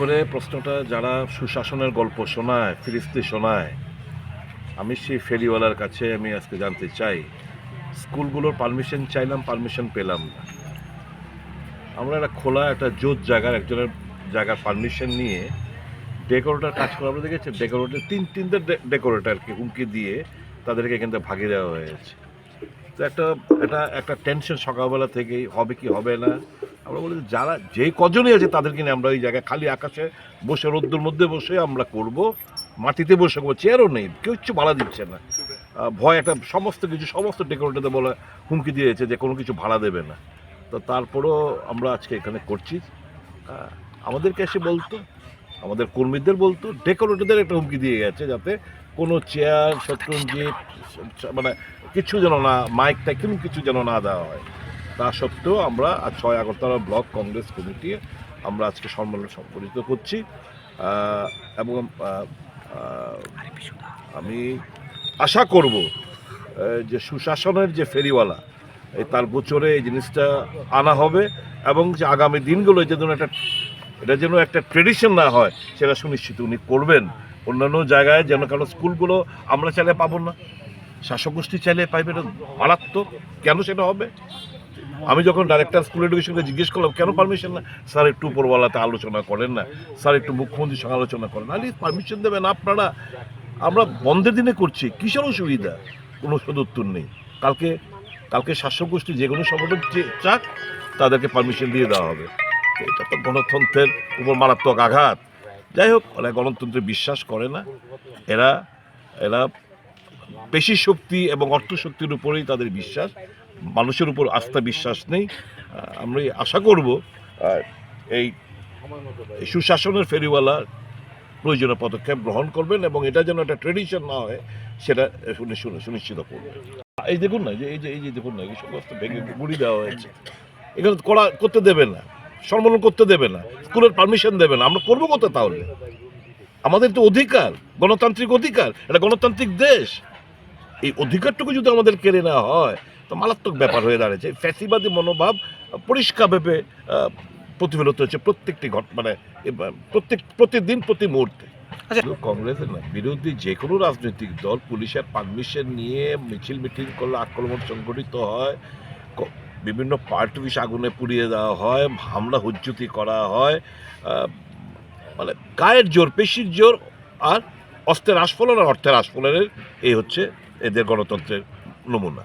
করে প্রশ্নটা যারা সুশাসনের গল্প শোনায়, ফিরিস্তি শোনায়, আমি সেই ফেরিওয়ালার কাছে আমি আজকে জানতে চাই, স্কুলগুলোর পারমিশন চাইলাম, পারমিশন পেলাম না। আমরা একটা খোলা, একটা জোত জায়গার, একজনের জায়গার পারমিশন নিয়ে ডেকোরেটার কাজ করা আমরা দেখেছি ডেকোরেটর, তিন, তিনটে ডেকোরেটারকে হুমকি দিয়ে তাদেরকে কিন্তু ভাগিয়ে দেওয়া হয়েছে। তো একটা এটা একটা টেনশন সকালবেলা থেকেই, হবে কি হবে না? আমরা বলি যারা যে কজনই আছে তাদেরকে নিয়ে আমরা ওই জায়গায় খালি আকাশে বসে, রোদ্দুর মধ্যে বসে আমরা করব। মাটিতে বসে করব। চেয়ারও নেই, কেউ কিছু ভাড়া দিচ্ছে না। ভয় একটা সমস্ত কিছু, সমস্ত ডেকোরেটরদের বলে হুমকি দিয়েছে যে কোনো কিছু ভাড়া দেবে না। তো তারপরেও আমরা আজকে এখানে করছি। আমাদেরকে এসে বলতো, আমাদের কর্মীদের বলতো ডেকোরেটরদের একটা হুমকি দিয়ে গেছে যাতে কোনো চেয়ার শত্রুঞ্জিত মানে কিছু যেন না মাইকটা কোনো কিছু যেন না দেওয়া হয়। তা সত্ত্বেও আমরা আজ ছয় আগরতলা ব্লক কংগ্রেস কমিটি আমরা আজকে সম্মেলন সংগঠিত করছি। এবং আমি আশা করব যে সুশাসনের যে ফেরিওয়ালা, এই তার গোচরে এই জিনিসটা আনা হবে এবং যে আগামী দিনগুলো যেন একটা, এটা যেন একটা ট্রেডিশন না হয়, সেটা সুনিশ্চিত উনি করবেন। অন্যান্য জায়গায় যেন কারণ স্কুলগুলো আমরা চাইলে পাবো না। শাসক গোষ্ঠী চাইলে পাইবে মারাত্মক। কেন সেটা হবে? আমি যখন ডাইরেক্টর স্কুল এডুকেশনকে জিজ্ঞেস করলাম, কেন পারমিশন না? স্যার, একটু উপরওয়ালাতে আলোচনা করেন না। স্যার, একটু মুখ্যমন্ত্রীর সঙ্গে আলোচনা করেন। আলি পারমিশন দেবেন আপনারা? আমরা বন্ধের দিনে করছি। কিসের অসুবিধা? কোনো সদুত্তর নেই। কালকে কালকে শাসক গোষ্ঠী যে কোনো সংগঠন চাক, তাদেরকে পারমিশন দিয়ে দেওয়া হবে। এটা তো গণতন্ত্রের উপর মারাত্মক আঘাত। যাই হোক, ওরা গণতন্ত্রে বিশ্বাস করে না। এরা এরা পেশি শক্তি এবং অর্থ শক্তির উপরেই তাদের বিশ্বাস। মানুষের উপর আস্থা বিশ্বাস নেই। আমরা আশা করব এই সুশাসনের ফেরিওয়ালা প্রয়োজনীয় পদক্ষেপ গ্রহণ করবেন এবং এটা যেন একটা ট্রেডিশন না হয়, সেটা সুনিশ্চিত করবেন। এই দেখুন না, যে এই যে এই যে দেখুন না, এই সমস্ত ভেঙে গুড়ি দেওয়া হয়েছে। এখানে করা করতে দেবে না, সম্মেলন করতে দেবে না, স্কুলের পারমিশন দেবে না। আমরা করব কত তাহলে? আমাদের তো অধিকার, গণতান্ত্রিক অধিকার, এটা গণতান্ত্রিক দেশ। এই অধিকারটুকু যদি আমাদের কেড়ে নেওয়া হয় তো মারাত্মক ব্যাপার হয়ে দাঁড়িয়েছে। ফ্যাসিবাদী মনোভাব পরিষ্কারভাবে প্রতিফলিত হচ্ছে প্রত্যেকটি ঘট মানে প্রত্যেক প্রতিদিন প্রতি মুহূর্তে। শুধু কংগ্রেসের না বিরোধী যে কোনো রাজনৈতিক দল পুলিশের পারমিশন নিয়ে মিছিল মিটিং করলে আক্রমণ সংগঠিত হয় বিভিন্ন পার্টি অফিস আগুনে পুড়িয়ে দেওয়া হয় হামলা হুজ্জুতি করা হয় মানে গায়ের জোর পেশির জোর আর অস্ত্রের আস্ফলন আর অর্থের আস্ফলনের এই হচ্ছে এদের গণতন্ত্রের নমুনা।